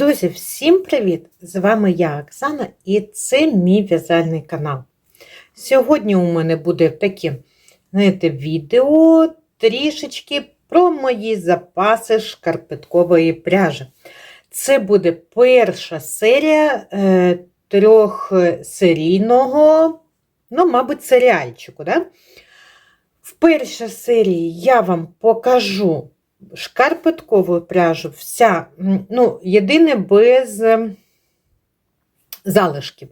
Друзі, всім привіт! З вами я, Оксана, і це мій в'язальний канал. Сьогодні у мене буде таке, знаєте, відео трішечки про мої запаси шкарпеткової пряжі. Це буде перша серія е, трьохсерійного, ну, мабуть, серіальчику. Да? В першій серії я вам покажу шкарпеткову пряжу, вся, ну, єдине без ем, залишків.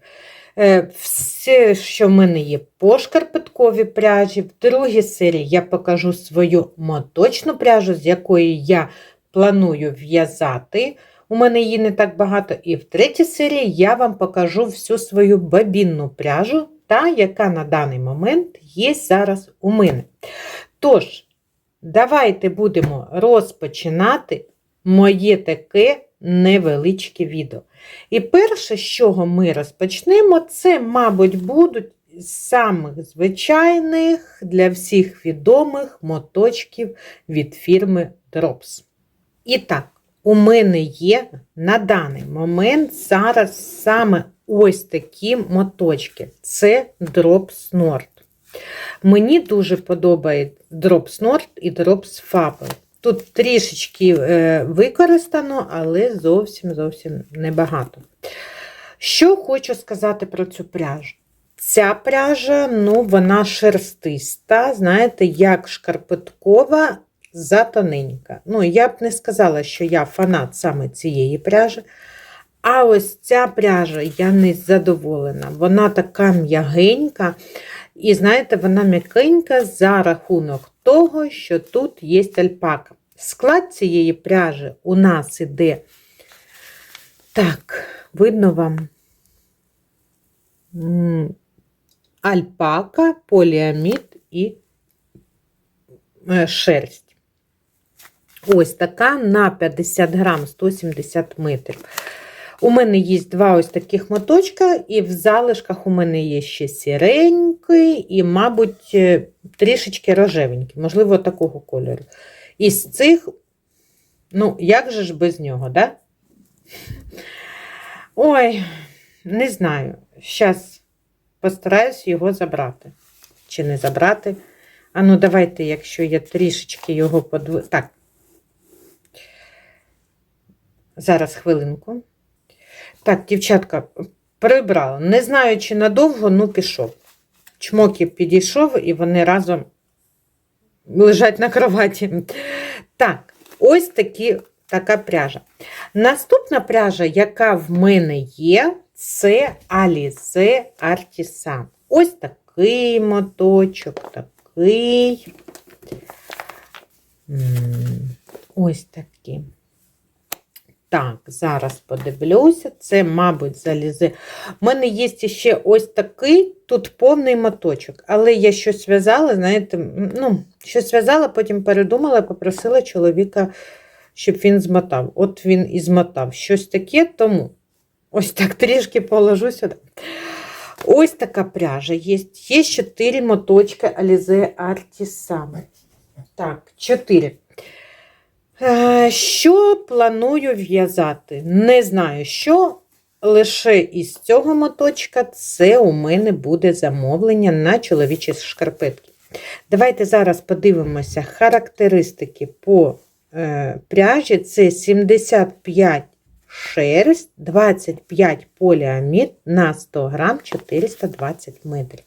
Е, все, що в мене є по шкарпетковій пряжі. В другій серії я покажу свою моточну пряжу, з якої я планую в'язати. У мене її не так багато. І в третій серії я вам покажу всю свою бабінну пряжу, та яка на даний момент є зараз у мене. Тож, Давайте будемо розпочинати моє таке невеличке відео. І перше, з чого ми розпочнемо, це, мабуть, будуть з самих звичайних для всіх відомих моточків від фірми Drops. І так, у мене є на даний момент зараз саме ось такі моточки. Це Drops Nord. Мені дуже подобається Drops Nord і Drops Fable. Тут трішечки е, використано, але зовсім зовсім небагато. Що хочу сказати про цю пряжу? Ця пряжа, ну, вона шерстиста, знаєте, як шкарпеткова, затоненька. Ну, я б не сказала, що я фанат саме цієї пряжі. А ось ця пряжа, я не задоволена. Вона така м'ягенька. І знаєте, вона м'якенька за рахунок того, що тут є альпака. Склад цієї пряжі у нас іде, так, видно вам альпака, поліамід і е, шерсть. Ось така на 50 грам 170 метрів. У мене є два ось таких моточка, і в залишках у мене є ще сіренький і, мабуть, е, трішечки рожевенький, можливо, такого кольору. Із цих, ну, як же ж без нього, да? Ой, не знаю. Зараз постараюсь його забрати. Чи не забрати? А ну, давайте, якщо я трішечки його подв... Так. Зараз хвилинку. Так, дівчатка, прибрала. Не знаю, чи надовго, ну пішов. Чмоків підійшов, і вони разом лежать на кроваті. Так, ось такі, така пряжа. Наступна пряжа, яка в мене є, це Alize Artisan. Ось такий моточок, такий. Ось такий. Так, зараз подивлюся, це, мабуть, залізи. У мене є ще ось такий тут повний моточок, але я щось в'язала, знаєте, ну, щось в'язала, потім передумала попросила чоловіка, щоб він змотав. От він і змотав щось таке, тому ось так трішки положу сюди. Ось така пряжа є. Є 4 моточки Alize Artisan. Так, 4. Е, що планую в'язати? Не знаю, що. Лише із цього моточка це у мене буде замовлення на чоловічі шкарпетки. Давайте зараз подивимося характеристики по е, пряжі. Це 75 шерсть, 25 поліамід на 100 грам 420 метрів.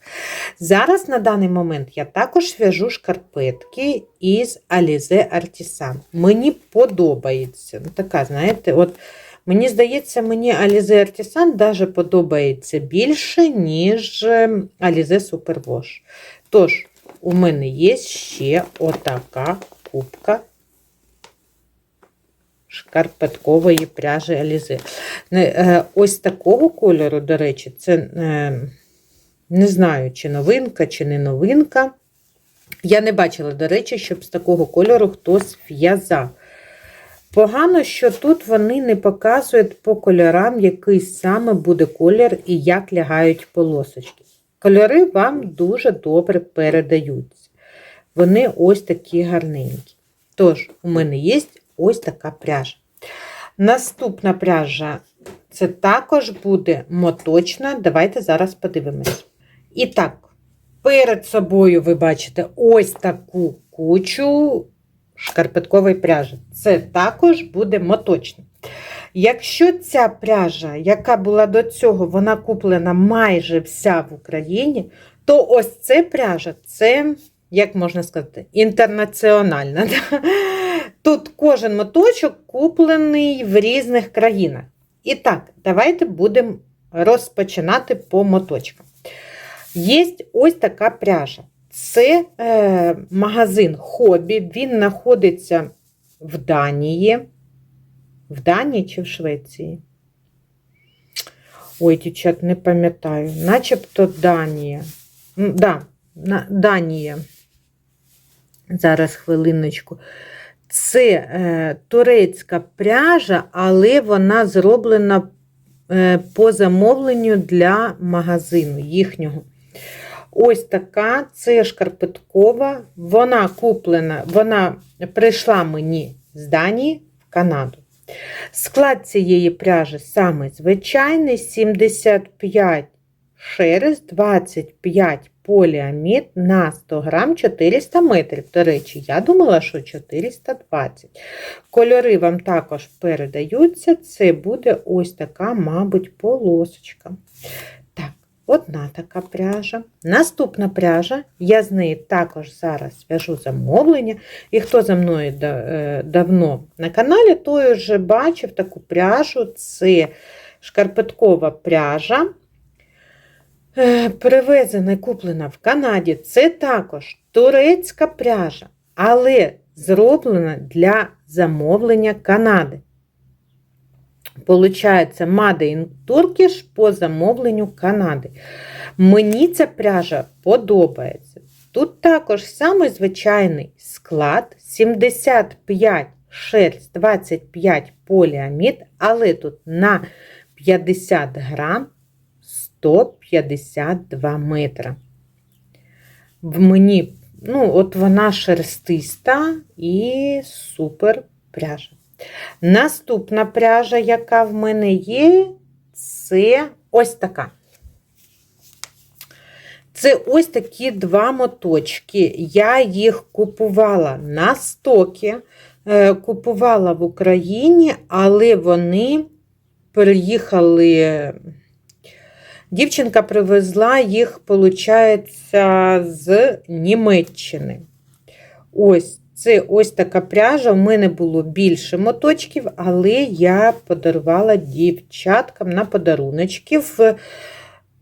Зараз на даний момент я також в'яжу шкарпетки із Alize Artisan. Мені подобається. Ну, така, знаєте, от Мені здається, мені Alize Artisan даже подобається більше, ніж ем, Alize Superwash. Тож, у мене є ще отака кубка шкарпеткової пряжі Алізи. Е, Ось такого кольору, до речі, це е, не знаю, чи новинка, чи не новинка. Я не бачила, до речі, щоб з такого кольору хтось в'язав. Погано, що тут вони не показують по кольорам, який саме буде колір і як лягають полосочки. Кольори вам дуже добре передаються. Вони ось такі гарненькі. Тож, у мене є ось така пряжа. Наступна пряжа це також буде моточна. Давайте зараз подивимось. І так, перед собою ви бачите ось таку кучу шкарпеткової пряжі. Це також буде моточна. Якщо ця пряжа, яка була до цього, вона куплена майже вся в Україні, то ось ця пряжа це, як можна сказати, інтернаціональна. Тут кожен моточок куплений в різних країнах. І так, давайте будемо розпочинати по моточкам. Є ось така пряжа. Це е, магазин Хобі, він знаходиться в Данії. В Данії чи в Швеції? Ой, дівчат, не пам'ятаю. Начебто Данія. Да, Данія. Зараз хвилиночку. Це е, турецька пряжа, але вона зроблена е, по замовленню для магазину їхнього. Ось така, це шкарпеткова. Вона куплена, вона прийшла мені з Данії в Канаду. Склад цієї пряжі саме звичайний: 75 шерсть, 25 поліамід на 100 грам 400 метрів. До речі, я думала, що 420. Кольори вам також передаються. Це буде ось така, мабуть, полосочка. Так, одна така пряжа. Наступна пряжа, я з неї також зараз в'яжу замовлення. І хто за мною е, давно на каналі, той вже бачив таку пряжу. Це шкарпеткова пряжа. Е, Привезена і куплена в Канаді. Це також турецька пряжа, але зроблена для замовлення Канади. Получається, Made in Turkish по замовленню Канади. Мені ця пряжа подобається. Тут також самий звичайний склад 75 шерсть, 25 поліамід, але тут на 50 грам 152 метра. В мені, ну, от вона шерстиста і супер пряжа. Наступна пряжа, яка в мене є, це ось така. Це ось такі два моточки. Я їх купувала на стокі, е, купувала в Україні, але вони переїхали. Дівчинка привезла їх, виходить, з Німеччини. Ось це ось така пряжа. У мене було більше моточків, але я подарувала дівчаткам на подаруночки в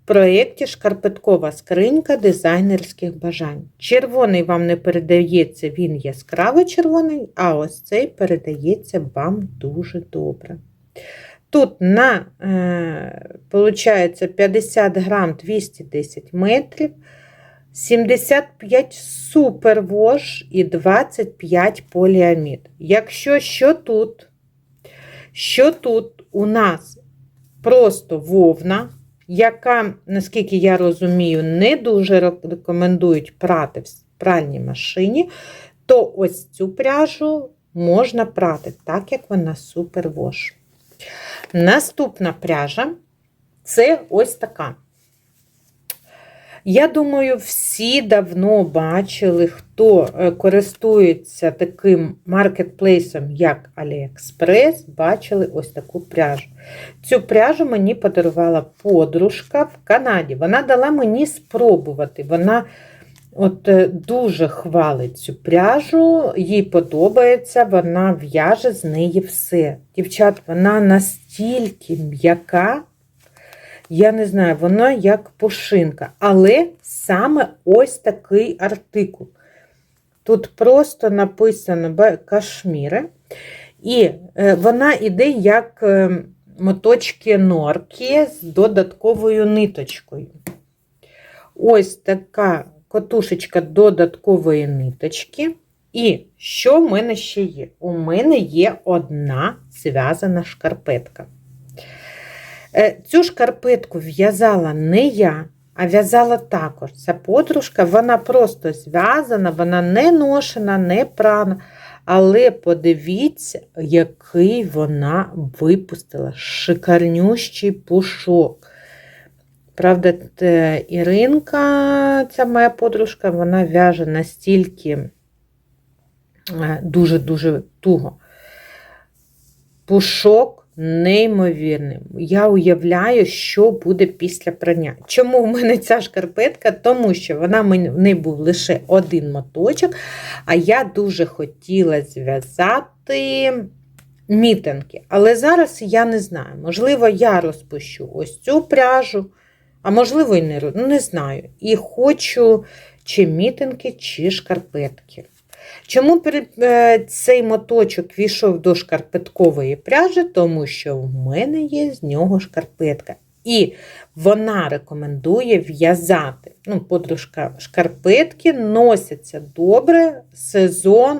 проєкті Шкарпеткова скринька дизайнерських бажань. Червоний вам не передається, він яскраво червоний, а ось цей передається вам дуже добре. Тут на, е, получається, 50 грам 210 метрів, 75 супервош і 25 поліамід. Якщо що тут, що тут у нас просто вовна, яка, наскільки я розумію, не дуже рекомендують прати в пральній машині, то ось цю пряжу можна прати, так як вона супервош. Наступна пряжа це ось така. Я думаю, всі давно бачили, хто е, користується таким маркетплейсом, як AliExpress, бачили ось таку пряжу. Цю пряжу мені подарувала подружка в Канаді. Вона дала мені спробувати. Вона от е, дуже хвалить цю пряжу, їй подобається, вона в'яже з неї все. Дівчат, вона настільки м'яка. Я не знаю, вона як пушинка. Але саме ось такий артикул. Тут просто написано кашміри. І е, вона йде як е, моточки норки з додатковою ниточкою. Ось така котушечка додаткової ниточки. І що в мене ще є? У мене є одна зв'язана шкарпетка. Е, Цю шкарпетку в'язала не я, а в'язала також ця подружка. Вона просто зв'язана, вона не ношена, не прана. Але подивіться, який вона випустила шикарнющий пушок. Правда, Іринка, ця моя подружка, вона в'яже настільки е, дуже-дуже туго. Пушок неймовірний. Я уявляю, що буде після прання. Чому в мене ця шкарпетка? Тому що вона в неї був лише один моточок, а я дуже хотіла зв'язати мітинки. Але зараз я не знаю. Можливо, я розпущу ось цю пряжу, а можливо, і не, ну, не знаю. І хочу чи мітинки, чи шкарпетки. Чому е, цей моточок війшов до шкарпеткової пряжі? Тому що в мене є з нього шкарпетка. І вона рекомендує в'язати. Ну, Подружка шкарпетки носяться добре, сезон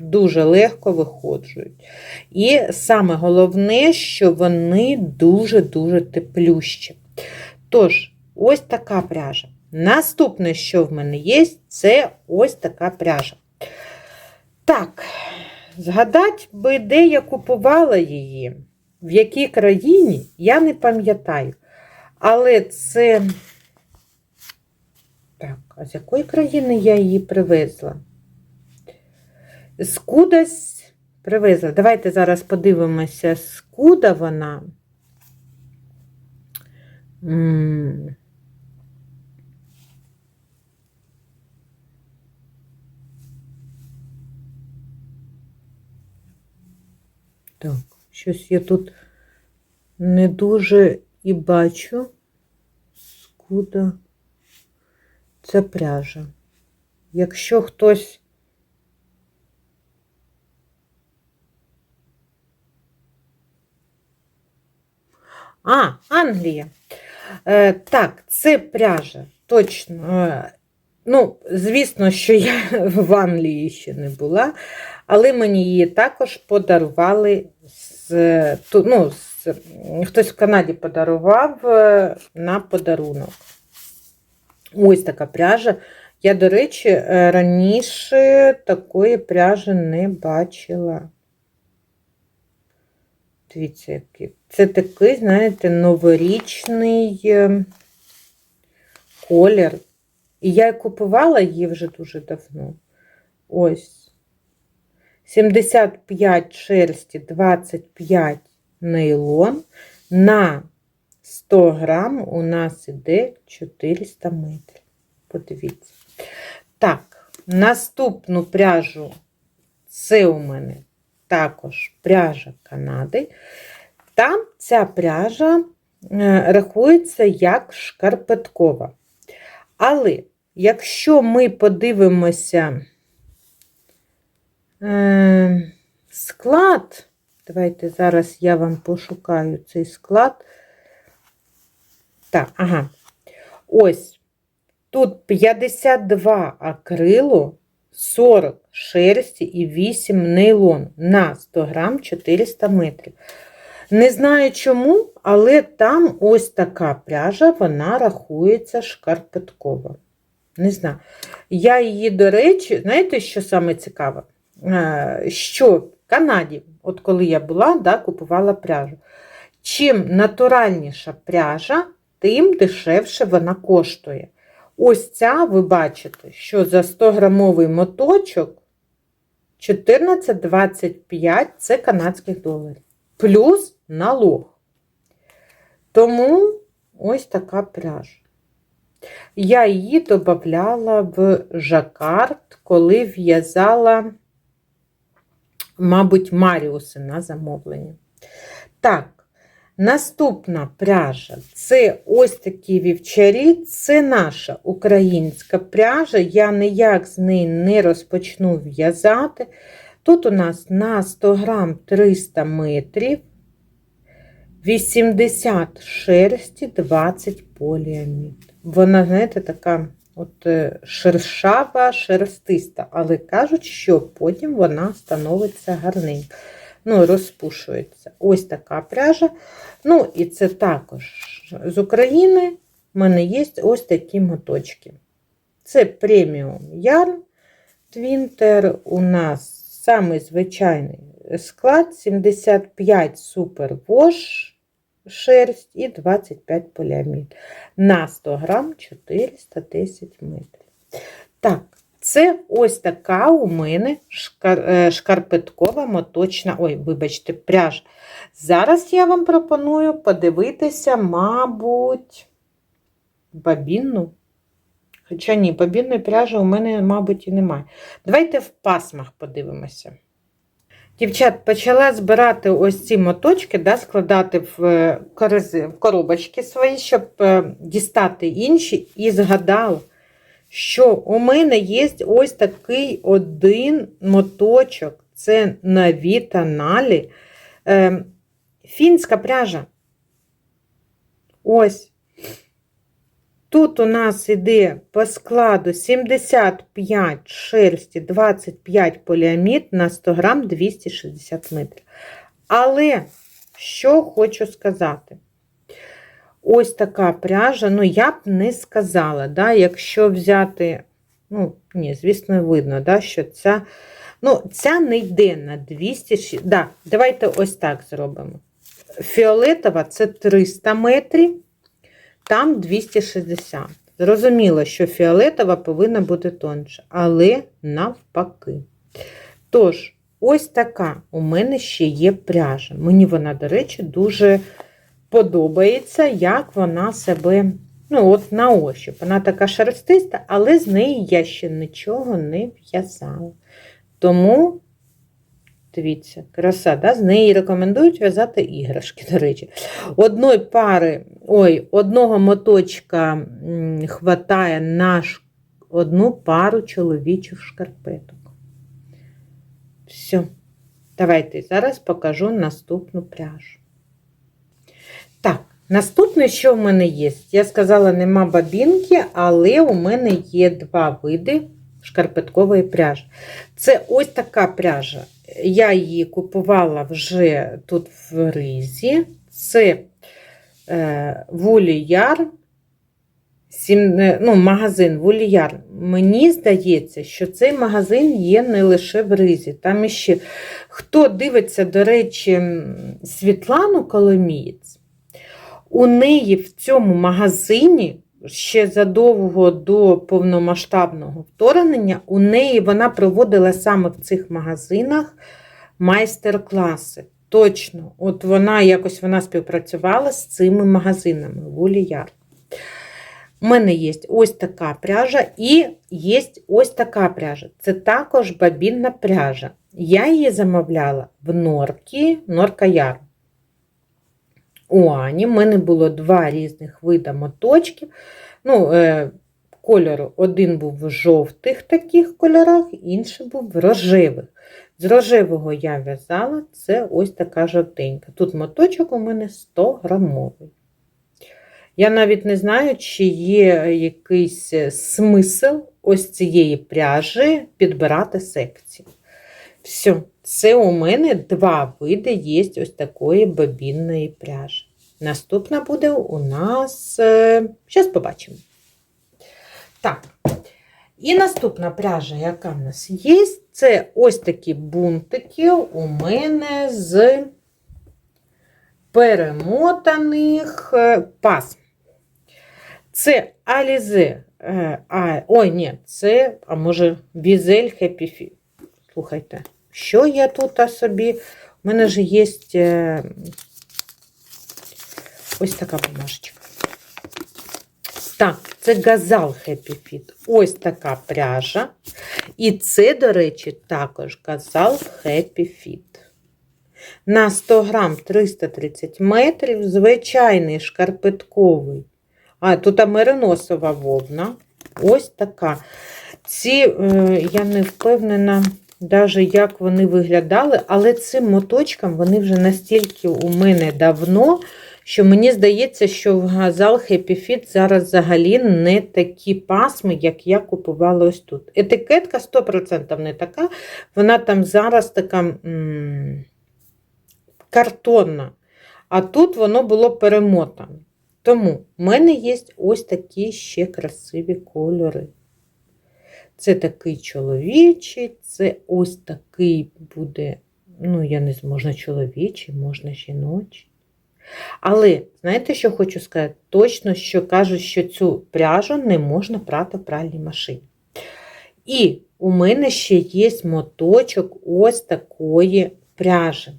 дуже легко виходжують. І саме головне, що вони дуже-дуже теплющі. Тож, ось така пряжа. Наступне, що в мене є, це ось така пряжа. Так, згадати би, де я купувала її, в якій країні, я не пам'ятаю. Але це. Так, а з якої країни я її привезла? З кудись привезла. Давайте зараз подивимося, скуда вона. Так, щось я тут не дуже і бачу, скуда це пряжа. Якщо хтось А, Англія. Е, Так, це пряжа. Точно. Е, ну, звісно, що я в Англії ще не була, але мені її також подарували з, ну, з, хтось в Канаді подарував е, на подарунок. Ось така пряжа. Я, до речі, раніше такої пряжі не бачила. Дивіться, який. Це такий, знаєте, новорічний е, колір. І я купувала її вже дуже давно. Ось. 75 шерсті, 25 нейлон. На 100 грам у нас іде 400 метрів. Подивіться. Так, наступну пряжу це у мене також пряжа Канади. Там ця пряжа е, рахується як шкарпеткова. Але якщо ми подивимося е, склад, давайте зараз я вам пошукаю цей склад. Так, ага. Ось. Тут 52 акрилу, 40 шерсті і 8 нейлон на 100 грам 400 метрів. Не знаю чому, але там ось така пряжа, вона рахується шкарпеткова. Не знаю. Я її, до речі, знаєте, що саме цікаве? Що в Канаді, от коли я була, да, купувала пряжу. Чим натуральніша пряжа, тим дешевше вона коштує. Ось ця, ви бачите, що за 100 грамовий моточок 14,25 це канадських доларів. Плюс налог. Тому ось така пряжа. Я її додавала в жакард, коли в'язала, мабуть, Маріуси на замовлення. Так, Наступна пряжа це ось такі вівчарі, це наша українська пряжа. Я ніяк з неї не розпочну в'язати, Тут у нас на 100 грам 300 метрів, 80 шерсті, 20 поліамід. Вона, знаєте, така от е, шершава, шерстиста, але кажуть, що потім вона становиться гарненька. Ну, розпушується. Ось така пряжа. Ну, і це також з України в мене є ось такі моточки. Це преміум ярн Твінтер. У нас самий звичайний склад 75 супер вош шерсть і 25 поліамід. На 100 грам 410 метрів. Так, це ось така у мене е, шкарпеткова моточна, ой, вибачте, пряжа. Зараз я вам пропоную подивитися, мабуть, бабінну. Хоча ні, бабінної пряжі у мене, мабуть, і немає. Давайте в пасмах подивимося. Дівчат, почала збирати ось ці моточки, да, складати в, е, коробочки свої, щоб е, дістати інші, і згадала, що у мене є ось такий один моточок. Це на Вітаналі. Е, фінська пряжа. Ось. Тут у нас іде по складу 75 шерсті, 25 поліамід на 100 грам 260 метрів. Але, що хочу сказати, ось така пряжа, ну, я б не сказала, да, якщо взяти, ну, ні, звісно, видно, да, що ця, ну, ця не йде на 260, да, давайте ось так зробимо. Фіолетова це 300 метрів там 260. Зрозуміло, що фіолетова повинна бути тонша, але навпаки. Тож, ось така у мене ще є пряжа. Мені вона, до речі, дуже подобається, як вона себе, ну, от на ощуп. Вона така шерстиста, але з неї я ще нічого не в'язала. Тому. Дивіться, краса, да? з неї рекомендують в'язати іграшки, до речі. Одної пари, ой, одного моточка хватає на одну пару чоловічих шкарпеток. Все. Давайте зараз покажу наступну пряжу. Так, наступне, що в мене є? Я сказала, нема бабінки, але у мене є два види шкарпеткової пряжі. Це ось така пряжа. Я її купувала вже тут в ризі. Це е, Вуліяр, е, ну, магазин Вуліяр. Мені здається, що цей магазин є не лише в ризі. Там іще, хто дивиться, до речі, Світлану Коломієць, у неї в цьому магазині ще задовго до повномасштабного вторгнення, у неї вона проводила саме в цих магазинах майстер-класи. Точно, от вона якось вона співпрацювала з цими магазинами Вуліяр. У мене є ось така пряжа і є ось така пряжа. Це також бабінна пряжа. Я її замовляла в Норкі, Норка У Ані в мене було два різних вида моточків. Ну, е, кольору один був в жовтих таких кольорах, інший був в рожевих. З рожевого я в'язала це ось така жовтенька. Тут моточок у мене 100 грамовий. Я навіть не знаю, чи є якийсь смисл ось цієї пряжі підбирати секції. Все, це у мене два види є ось такої бобінної пряжі. Наступна буде у нас, зараз побачимо. Так, і наступна пряжа, яка в нас є, це ось такі бунтики у мене з перемотаних е, пасм. Це Алізе. е, А, ой, ні, це, а може, Візель Fit. Слухайте, що я тут собі? У мене ж є е, ось така бумажечка. Так, це газал Happy Fit. Ось така пряжа. І це, до речі, також газал Happy Fit. На 100 грам 330 метрів. Звичайний шкарпетковий. А, тут америносова вовна. Ось така. Ці, е, я не впевнена, навіть як вони виглядали, але цим моточкам вони вже настільки у мене давно, що мені здається, що в газал Happy Fit зараз взагалі не такі пасми, як я купувала ось тут. Етикетка 100% не така, вона там зараз така м картонна. А тут воно було перемотане. Тому в мене є ось такі ще красиві кольори. Це такий чоловічий, це ось такий буде, ну, я не знаю, можна чоловічий, можна жіночий. Але, знаєте, що хочу сказати? Точно, що кажуть, що цю пряжу не можна прати в пральній машині. І у мене ще є моточок ось такої пряжі.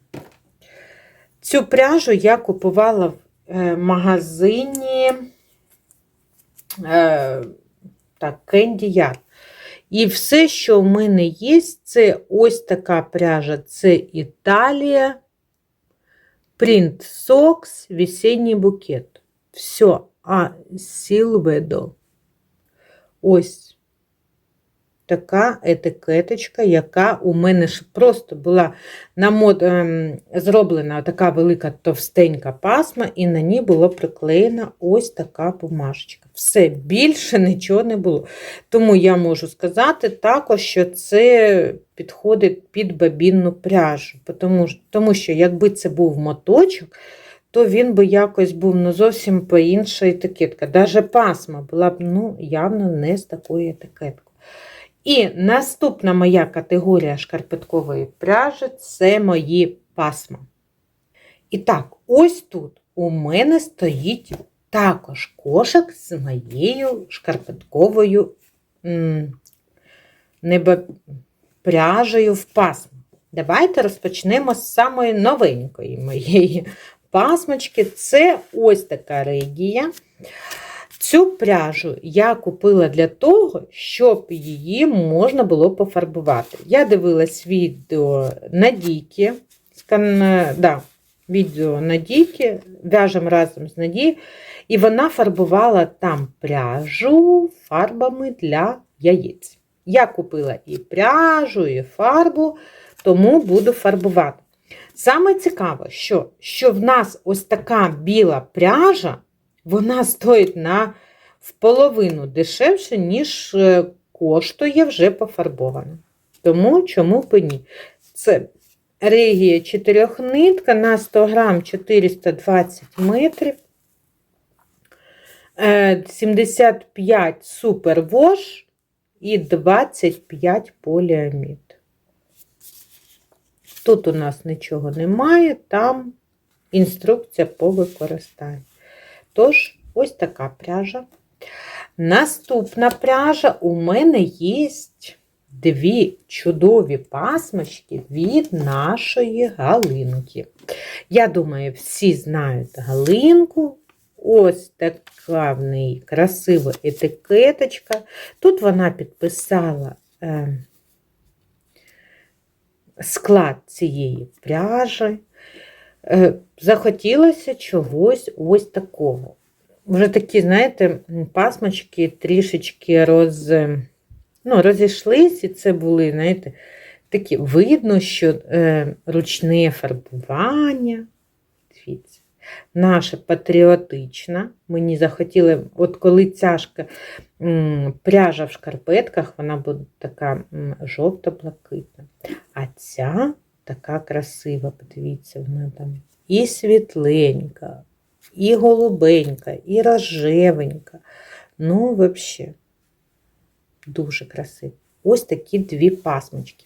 Цю пряжу я купувала в е, магазині е, так, Candy Yard. І все, що в мене є, це ось така пряжа. Це Італія, Print Socks, весенній букет. Все, а Сілведо. Ось така етикеточка, яка у мене ж просто була намод... ем, зроблена така велика товстенька пасма, і на ній було приклеєна ось така бумажечка. Все, більше нічого не було. Тому я можу сказати також, що це підходить під бабінну пряжу. Тому, тому що, якби це був моточок, то він би якось був ну, зовсім по інша етикетка. Даже пасма була б ну, явно не з такою етикеткою. І наступна моя категорія шкарпеткової пряжі це мої пасма. І так, ось тут у мене стоїть також кошик з моєю шкарпетковою небо... пряжею в пасму. Давайте розпочнемо з самої новенької моєї пасмочки. Це ось така регія. Цю пряжу я купила для того, щоб її можна було пофарбувати. Я дивилась відео на Дікі, да, відео на Дікі, в'яжемо разом з Надією, і вона фарбувала там пряжу фарбами для яєць. Я купила і пряжу, і фарбу, тому буду фарбувати. Саме цікаве, що, що в нас ось така біла пряжа вона стоїть на в половину дешевше, ніж е, коштує вже пофарбована. Тому чому б ні? Це регія чотирьохнитка на 100 грам 420 метрів. 75 е, супервош і 25 поліамід. Тут у нас нічого немає, там інструкція по використанню. Тож, ось така пряжа. Наступна пряжа у мене є дві чудові пасмочки від нашої галинки. Я думаю, всі знають галинку. Ось така в неї красива етикеточка. Тут вона підписала е, склад цієї пряжі. Е, захотілося чогось ось такого. Вже такі, знаєте, пасмочки трішечки роз, ну, розійшлись, і це були, знаєте, такі видно, що е, ручне фарбування. Дивіться, наша патріотична. Мені захотіли, от коли цяжка пряжа в шкарпетках, вона буде така жовто-блакитна. А ця така красива, подивіться, вона там і світленька, і голубенька, і рожевенька. Ну, взагалі, дуже красиво. Ось такі дві пасмочки.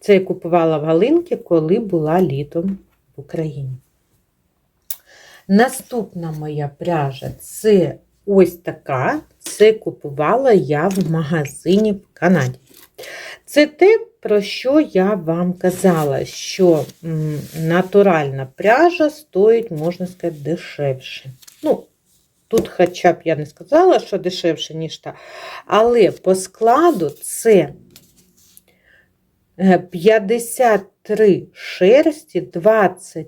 Це я купувала в Галинки, коли була літом в Україні. Наступна моя пряжа це ось така. Це купувала я в магазині в Канаді. Це те, про що я вам казала, що натуральна пряжа стоїть, можна сказати, дешевше. Ну, Тут, хоча б я не сказала, що дешевше, ніж та, але по складу це 53 е, шерсті, 20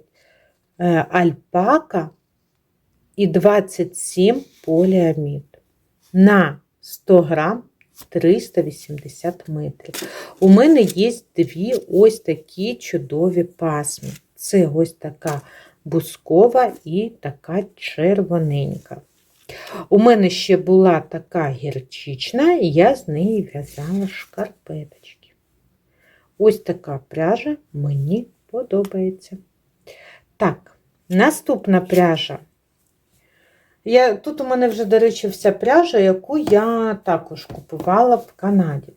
е, альпака і 27 поліамід. На 100 грам 380 метрів. У мене є дві ось такі чудові пасми. Це ось така бускова і така червоненька. У мене ще була така гірчична, і я з неї в'язала шкарпеточки. Ось така пряжа мені подобається. Так, наступна пряжа. Я, Тут у мене вже, до речі, вся пряжа, яку я також купувала в Канаді.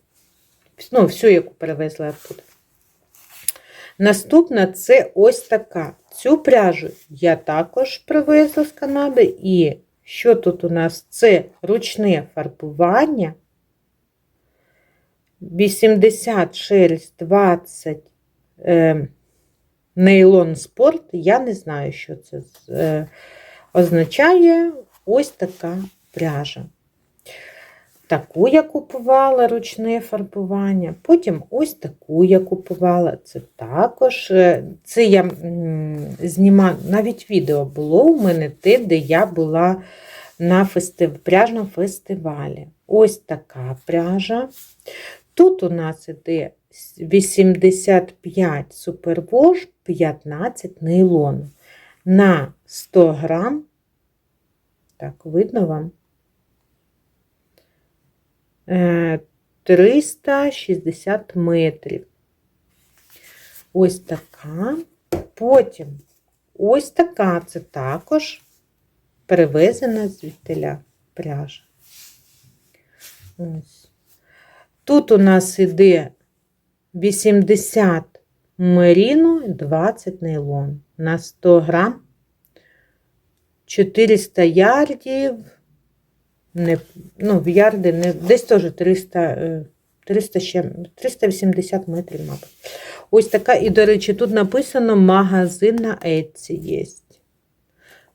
Ну, всю, яку перевезла тут. Наступна це ось така. Цю пряжу я також привезла з Канади. І що тут у нас? Це ручне фарбування. 80 шерсть, 20 е, нейлон спорт. Я не знаю, що це е, означає ось така пряжа. Таку я купувала ручне фарбування, потім ось таку я купувала. Це також, е, це я знімала, навіть відео було у мене те, де я була на фестив... пряжному фестивалі. Ось така пряжа. Тут у нас іде 85 супервож, 15 нейлону. На 100 грам, так, видно вам? 360 е, метрів. Ось така. Потім ось така це також перевезена звідтиля пряжа. Ось. Тут у нас іде 80 меріну, 20 нейлон. На 100 грам, 400 ярдів не, ну, в ярди, не, десь теж 300, 300 ще, 380 метрів, мабуть. Ось така, і, до речі, тут написано магазин на Etsy є.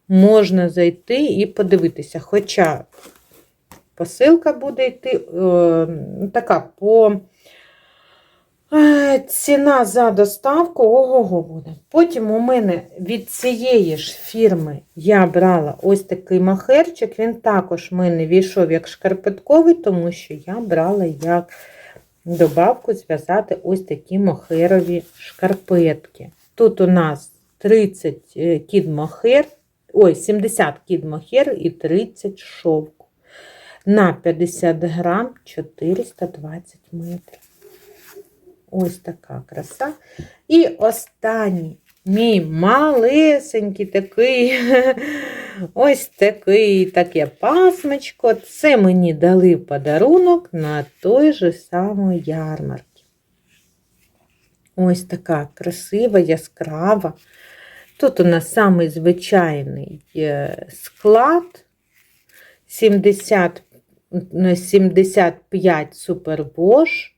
Можна зайти і подивитися. Хоча посилка буде йти о, така по Е, ціна за доставку ого-го буде. Потім у мене від цієї ж фірми я брала ось такий махерчик. Він також в мене війшов як шкарпетковий, тому що я брала як добавку зв'язати ось такі мохерові шкарпетки. Тут у нас 30 е, кід мохер, ой, 70 кід мохер і 30 шовку. На 50 грам 420 метрів. Ось така краса. І останній мій малесенький такий, ось такий таке пасмочко. Це мені дали подарунок на той же самий ярмарки. Ось така красива, яскрава. Тут у нас самий звичайний е, склад 70, 75 супервош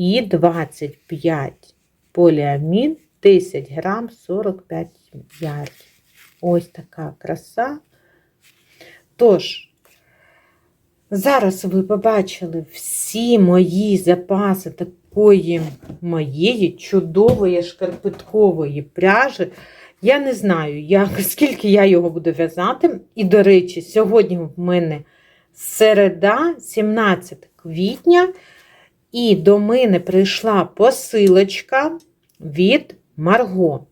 і 25 поліамін, 10 грам 45 ярдів. Ось така краса. Тож, зараз ви побачили всі мої запаси такої моєї чудової шкарпеткової пряжі. Я не знаю, як, скільки я його буду в'язати. І, до речі, сьогодні в мене середа, 17 квітня. І до мене прийшла посилочка від Марго.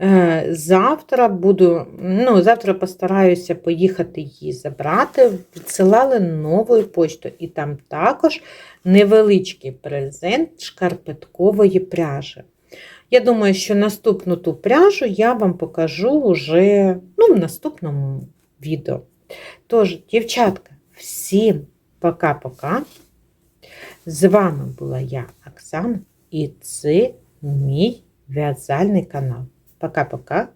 Е, завтра буду, ну, завтра постараюся поїхати її забрати. Відсилали новою почтою. І там також невеличкий презент шкарпеткової пряжі. Я думаю, що наступну ту пряжу я вам покажу вже ну, в наступному відео. Тож, дівчатка, всім пока-пока. З вами була я, Оксана, і це мій в'язальний канал. Пока-пока.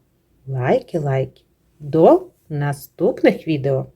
Лайки, лайки. До наступних відео!